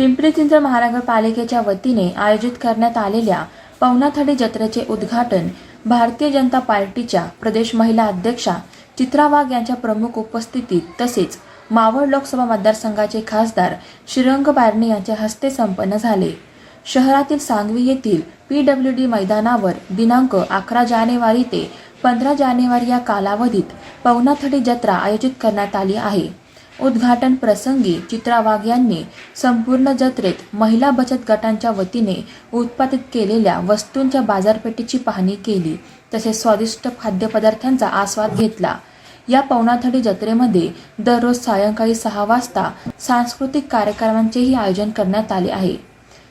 पिंपरी चिंचवड महानगरपालिकेच्या वतीने आयोजित करण्यात आलेल्या पवनाथडी जत्रेचे उद्घाटन भारतीय जनता पार्टीच्या प्रदेश महिला अध्यक्षा चित्रा वाघ यांच्या प्रमुख उपस्थितीत तसेच मावळ लोकसभा मतदारसंघाचे खासदार श्रीरंग बारणे यांच्या हस्ते संपन्न झाले. शहरातील सांगवी येथील पीडब्ल्यू डी मैदानावर दिनांक अकरा जानेवारी ते पंधरा जानेवारी या कालावधीत पवनाथडी जत्रा आयोजित करण्यात आली आहे. उद्घाटन प्रसंगी चित्रा वाघ यांनी संपूर्ण जत्रेत महिला बचत गटांच्या वतीने उत्पादित केलेल्या वस्तूंच्या बाजारपेठेची पाहणी केली. तसेच स्वादिष्ट खाद्यपदार्थांचा आस्वाद घेतला. या पवनाथडी जत्रेमध्ये दररोज सायंकाळी सहा वाजता सांस्कृतिक कार्यक्रमांचेही आयोजन करण्यात आले आहे.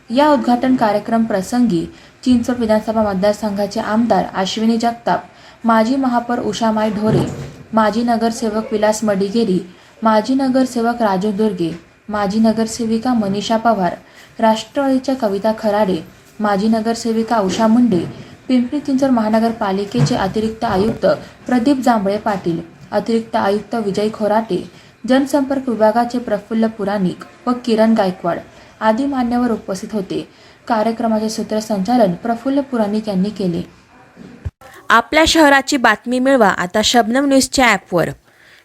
या उद्घाटन कार्यक्रम प्रसंगी चिंचवड विधानसभा मतदारसंघाचे आमदार अश्विनी जगताप माजी महापौर उषामाई ढोरे माजी नगरसेवक विलास मडिगेरी माजी नगरसेवक राजू दुर्गे माजी नगरसेविका मनीषा पवार राष्ट्रवादीच्या कविता खराडे माजी नगरसेविका उषा मुंडे पिंपरी चिंचवड महानगरपालिकेचे अतिरिक्त आयुक्त प्रदीप जांभळे पाटील अतिरिक्त आयुक्त विजय खोराटे जनसंपर्क विभागाचे प्रफुल्ल पुराणिक व किरण गायकवाड आदी मान्यवर उपस्थित होते. कार्यक्रमाचे सूत्रसंचालन प्रफुल्ल पुराणिक यांनी केले. आपल्या शहराची बातमी मिळवा आता शबनम न्यूजच्या ॲपवर